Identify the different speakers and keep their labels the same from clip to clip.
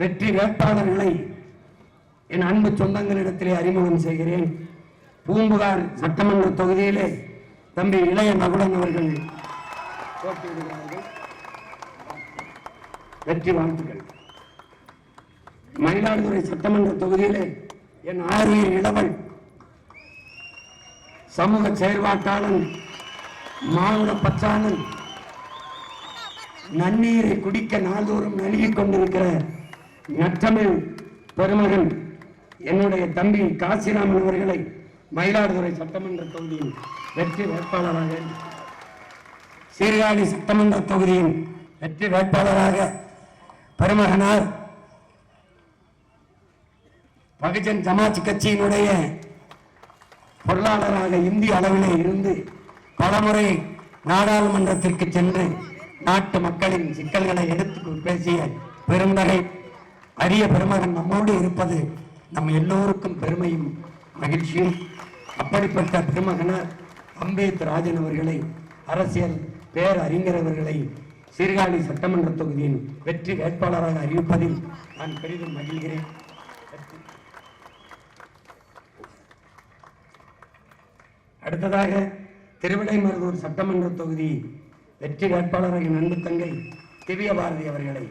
Speaker 1: வெற்றி வேட்பாளர்களை என் அன்பு சொந்தங்களிடத்திலே அறிமுகம் செய்கிறேன். பூம்புகார் சட்டமன்ற தொகுதியிலே தம்பி இளைய மகுடன் அவர்கள் வெற்றி வாழ்த்துக்கள். மயிலாடுதுறை சட்டமன்ற தொகுதியிலே என் ஆரிய இளவல் சமூக செயல்பாட்டாளன் மானுட பற்றாளன் நன்னீரை குடிக்க நாள்தோறும் நழுகிக் கொண்டிருக்கிற நற்றமிழ் பெருமகன் என்னுடைய தம்பி காசிராமன் அவர்களை மயிலாடுதுறை சட்டமன்ற தொகுதியின் வெற்றி வேட்பாளராக சீர்காழி சட்டமன்ற தொகுதியின் வெற்றி வேட்பாளராக பெருமகனார் பகுஜன் சமாஜ் கட்சியினுடைய பொருளாளராக இந்திய அளவிலே இருந்து பலமுறை நாடாளுமன்றத்திற்கு சென்று நாட்டு மக்களின் சிக்கல்களை எடுத்து பேசிய பெருந்தகை அரிய பெருமகன் நம்மோடு இருப்பது நம் எல்லோருக்கும் பெருமையும் மகிழ்ச்சியும். அப்படிப்பட்ட பெருமகனார் அம்பேத் ராஜன் அவர்களை அரசியல் பேரறிஞர் அவர்களை சீர்காழி சட்டமன்ற தொகுதியின் வெற்றி வேட்பாளராக அறிவிப்பதில் நான் பெரிதும் மகிழ்கிறேன். அடுத்ததாக திருவிடைமருதூர் சட்டமன்ற தொகுதி வெற்றி வேட்பாளராக நண்பு அன்பு தங்கை திவ்ய பாரதி அவர்களை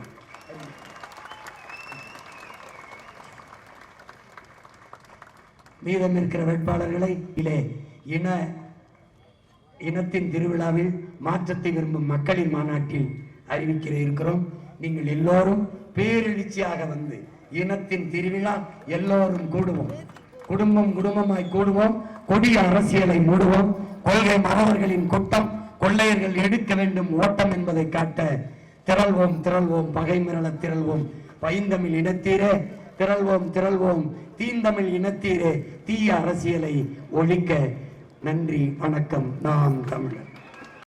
Speaker 1: மீதம் இருக்கிற வேட்பாளர்களை இலே இன இனத்தின் திருவிழாவில் மாற்றத்தை விரும்பும் மக்களின் மாநாட்டில் அறிவிக்கிற இருக்கிறோம். நீங்கள் எல்லோரும் பேரெழுச்சியாக வந்து இனத்தின் திருவிழா எல்லோரும் கூடுவோம். குடும்பம் குடும்பமாய் கூடுவோம். கொடிய அரசியலை மூடுவோம். கொள்கை மறவர்களின் கூட்டம் கொள்ளையர்கள் எடுக்க வேண்டும் ஓட்டம் என்பதை காட்ட திரள்வோம் திரள்வோம். பகை மிரள திரள்வோம். பைந்தமிழ் இனத்தீரே திரள்வோம் திரள்வோம். தீந்தமிழ் இனத்தீரே தீய அரசியலை ஒழிக்க. நன்றி வணக்கம். நாம் தமிழர்.